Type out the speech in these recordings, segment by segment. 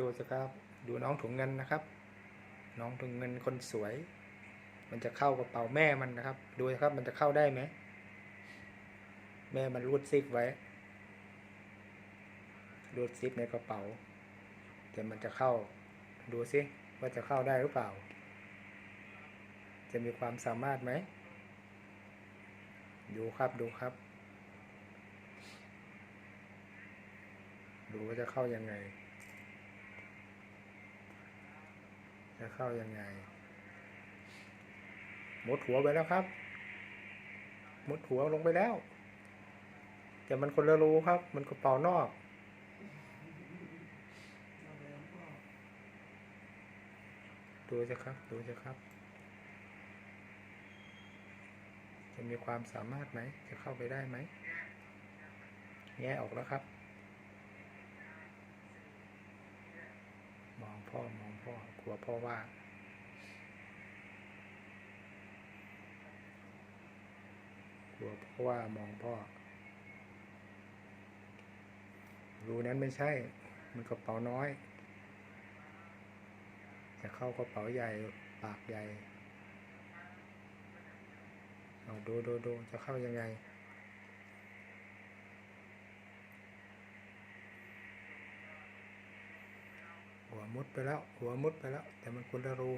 ดูสิครับ ดูน้องถุงเงินนะครับ น้องถุงเงินคนสวย มันจะเข้ากระเป๋าแม่มันนะครับ ดูสิครับมันจะเข้าได้ไหม แม่มันรูดซิปไว้ รูดซิปในกระเป๋าแต่มันจะเข้า ดูสิว่าจะเข้าได้หรือเปล่า จะมีความสามารถไหม ดูครับดูครับ ดูว่าจะเข้ายังไง จะเข้ายังไงมดหัวไปแล้วครับมดหัวลงไปแล้ว แต่มันคนละรูครับ มันกระเป๋านอกดูสิครับดูสิครับ จะมีความสามารถไหม จะเข้าไปได้ไหมแงะออกแล้วครับ มองพ่อมองพ่อกลัวพ่อว่า กลัวพ่อว่ามองพ่อ รูนั้นไม่ใช่ มันกระเป๋าน้อย จะเข้ากระเป๋าใหญ่ปากใหญ่เอาดูดูดูจะเข้ายังไง วมุดไปแล้ว หัวมุดไปแล้ว แต่มันคนละรู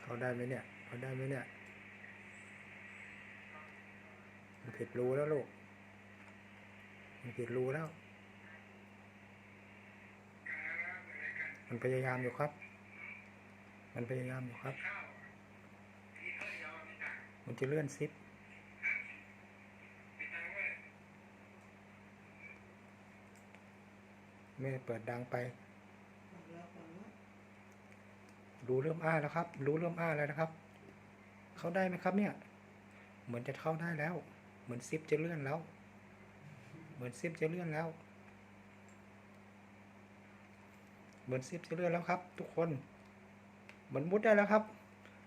เขาได้ไหมเนี่ยเขาได้ไหมเนี่ยมันผิดรูแล้วลูกมันผิดรูแล้ว มันพยายามอยู่ครับ มันพยายามอยู่ครับ มันจะเลื่อนซิป ไม่เปิดดังไป รู้เริ่มอ้าแล้วครับ รู้เริ่มอ้าแล้วนะครับ เข้าได้ไหมครับเนี่ย เหมือนจะเข้าได้แล้ว เหมือนซิปจะเลื่อนแล้ว เหมือนซิปจะเลื่อนแล้ว เหมือนซิปจะเลื่อนแล้วครับ ทุกคน เหมือนมุดได้แล้วครับ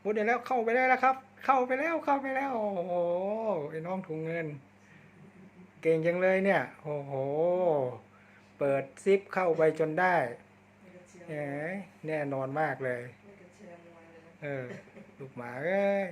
มุดได้แล้วเข้าไปได้แล้วครับ เข้าไปแล้วเข้าไปแล้ว โอ้โหไอ้น้องถุงเงิน เก่งจังเลยเนี่ย โอ้โห ซิปเข้าไปจนได้แหมแน่นอนมากเลย เออ ลูกหมาเอ้ย